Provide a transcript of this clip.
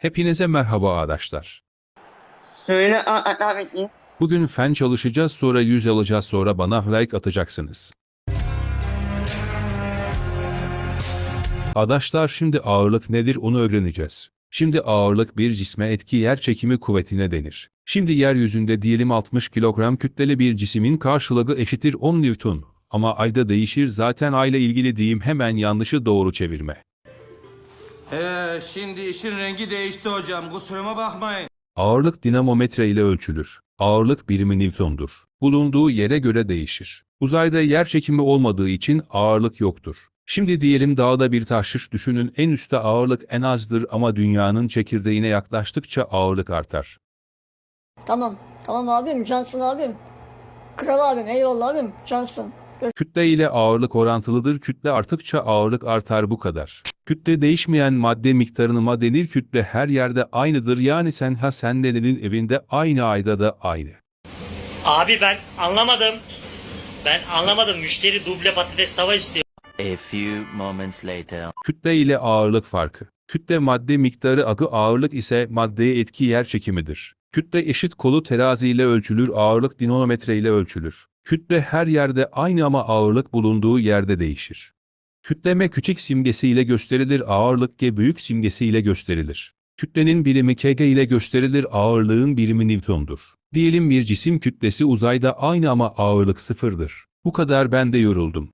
Hepinize merhaba arkadaşlar. Söyle A- A- Ahmetciğim. Bugün fen çalışacağız sonra yüz alacağız sonra bana like atacaksınız. Arkadaşlar şimdi ağırlık nedir onu öğreneceğiz. Şimdi ağırlık bir cisme etki yer çekimi kuvvetine denir. Şimdi yeryüzünde diyelim 60 kilogram kütleli bir cismin karşılığı eşittir 10 Newton. Ama ayda değişir zaten ayla ilgili diyeyim hemen yanlışı doğru çevirme. He, şimdi işin rengi değişti hocam. Kusuruma bakmayın. Ağırlık dinamometre ile ölçülür. Ağırlık birimi Newton'dur. Bulunduğu yere göre değişir. Uzayda yer çekimi olmadığı için ağırlık yoktur. Şimdi diyelim dağda bir taşış düşünün en üstte ağırlık en azdır ama dünyanın çekirdeğine yaklaştıkça ağırlık artar. Tamam. Tamam abim. Cansın abim. Kral abim. Eyvallah abim. Cansın. Kütle ile ağırlık orantılıdır. Kütle arttıkça ağırlık artar bu kadar. Kütle değişmeyen madde miktarına denir. Kütle her yerde aynıdır. Yani sen ha sendenin evinde aynı ayda da aynı. Abi ben anlamadım. Ben anlamadım. Müşteri duble patates tava istiyor. A few moments later. Kütle ile ağırlık farkı. Kütle madde miktarı adı ağırlık ise maddeye etki yer çekimidir. Kütle eşit kolu terazi ile ölçülür, ağırlık dinamometre ile ölçülür. Kütle her yerde aynı ama ağırlık bulunduğu yerde değişir. Kütleme küçük simgesi ile gösterilir, ağırlık G büyük simgesi ile gösterilir. Kütlenin birimi kg ile gösterilir, ağırlığın birimi Newton'dur. Diyelim bir cisim kütlesi uzayda aynı ama ağırlık sıfırdır. Bu kadar ben de yoruldum.